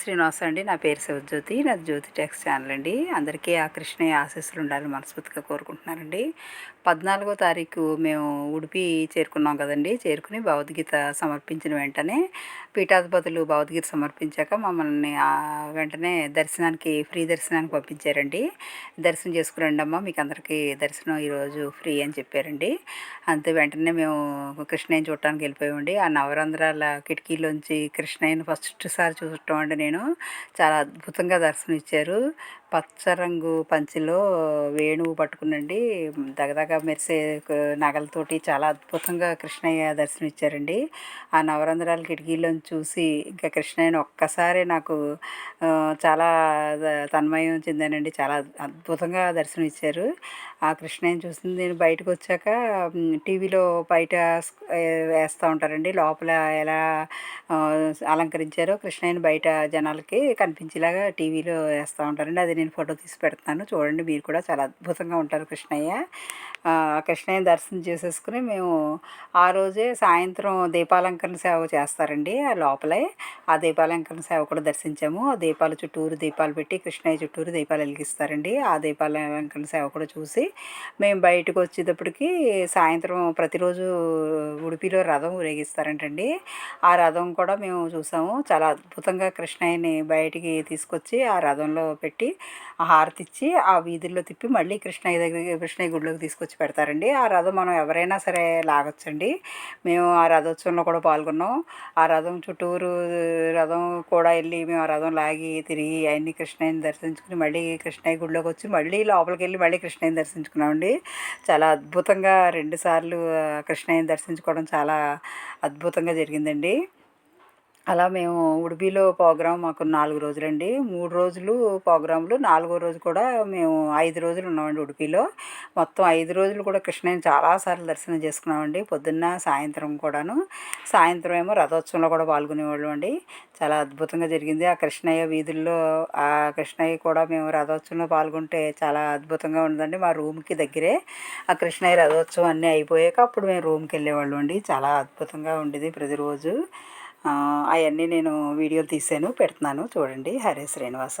శ్రీనివాస అండి. నా పేరు శివజ్యోతి. నాది జ్యోతి ట్యాక్స్ ఛానల్ అండి. అందరికీ ఆ కృష్ణయ్య ఆశీస్సులు ఉండాలని మనస్ఫూర్తిగా కోరుకుంటున్నారండి పద్నాలుగో తారీఖు మేము ఉడిపి చేరుకున్నాం కదండి. చేరుకుని భగవద్గీత సమర్పించిన వెంటనే పీఠాధిపతులు భగవద్గీత సమర్పించాక మమ్మల్ని వెంటనే దర్శనానికి ఫ్రీ దర్శనానికి పంపించారండి. దర్శనం చేసుకురండి అమ్మ. మీకు అందరికీ దర్శనం ఈరోజు ఫ్రీ అని చెప్పారండి. అంతే వెంటనే మేము కృష్ణయ్యని చూడటానికి వెళ్ళిపోయామండి. ఆ నవరంధ్రాల కిటికీలోంచి కృష్ణయ్యని ఫస్ట్ సారి చూడటం అండి నేను. చాలా అద్భుతంగా దర్శనం ఇచ్చారు పచ్చ రంగు పంచెలో వేణువు పట్టుకునండి దగదగ మెరిసే నగలతోటి చాలా అద్భుతంగా కృష్ణయ్య దర్శనం ఇచ్చారండి ఆ నవరంధ్రాల కిటికీలను చూసి ఇంకా కృష్ణయ్యను ఒక్కసారి నాకు చాలా తన్మయం చెందానండి. చాలా అద్భుతంగా దర్శనం ఇచ్చారు ఆ కృష్ణయ్యని చూసింది నేను బయటకు వచ్చాక టీవీలో బయట వేస్తూ ఉంటారండి. లోపల ఎలా అలంకరించారో కృష్ణయ్యని బయట జనాలకి కనిపించేలాగా టీవీలో వేస్తూ ఉంటారండి. అది నేను ఫోటో తీసి పెడతాను. చూడండి మీరు కూడా చాలా అద్భుతంగా ఉంటారు కృష్ణయ్య. కృష్ణయ్య దర్శనం చేసేసుకుని మేము ఆ రోజే సాయంత్రం దీపాలంకరణ సేవ చేస్తారండి ఆ లోపలే. ఆ దీపాలంకరణ సేవ కూడా దర్శించాము. ఆ దీపాలు చుట్టూరు దీపాలు పెట్టి కృష్ణయ్య చుట్టూరు దీపాలు వెలిగిస్తారండి. ఆ దీపాలంకరణ సేవ కూడా చూసి మేము బయటకు వచ్చేటప్పటికి సాయంత్రం ప్రతిరోజు ఉడిపిలో రథం ఊరేగిస్తారంటండి. ఆ రథం కూడా మేము చూసాము. చాలా అద్భుతంగా కృష్ణయ్యని బయటికి తీసుకొచ్చి ఆ రథంలో పెట్టి ఆ ఆ వీధుల్లో తిప్పి మళ్ళీ కృష్ణయ్య దగ్గర కృష్ణయ్య గుడిలోకి తీసుకొచ్చి పెడతారండి. ఆ రథం మనం ఎవరైనా సరే లాగొచ్చండి. మేము ఆ రథోత్సవంలో కూడా పాల్గొన్నాం. ఆ రథం చుట్టూరు రథం కూడా వెళ్ళి మేము ఆ రథం లాగి తిరిగి అవన్నీ కృష్ణయ్యని దర్శించుకుని మళ్ళీ కృష్ణయ్య గుడిలోకి వచ్చి మళ్ళీ లోపలికి వెళ్ళి మళ్ళీ కృష్ణయ్యని దర్శించుకున్నామండి. చాలా అద్భుతంగా రెండుసార్లు కృష్ణయ్యని దర్శించుకోవడం చాలా అద్భుతంగా జరిగిందండి. అలా మేము ఉడిపిలో ప్రోగ్రాం మాకు నాలుగు రోజులండి. మూడు రోజులు ప్రోగ్రాంలు నాలుగో రోజు కూడా మేము ఐదు రోజులు ఉన్నామండి ఉడిపిలో. మొత్తం ఐదు రోజులు కూడా కృష్ణయ్యని చాలాసార్లు దర్శనం చేసుకున్నామండి. పొద్దున్న సాయంత్రం కూడాను. సాయంత్రం ఏమో రథోత్సవంలో కూడా పాల్గొనేవాళ్ళం అండి. చాలా అద్భుతంగా జరిగింది. ఆ కృష్ణయ్య వీధుల్లో ఆ కృష్ణయ్య కూడా మేము రథోత్సవంలో పాల్గొంటే చాలా అద్భుతంగా ఉందండి మా రూమ్కి దగ్గరే. ఆ కృష్ణయ్య రథోత్సవం అన్నీ అయిపోయాక అప్పుడు మేము రూమ్కి వెళ్ళేవాళ్ళం అండి. చాలా అద్భుతంగా ఉండేది ప్రతిరోజు. అవన్నీ నేను వీడియోలు తీసాను పెడుతున్నాను. చూడండి హరే శ్రీనివాస.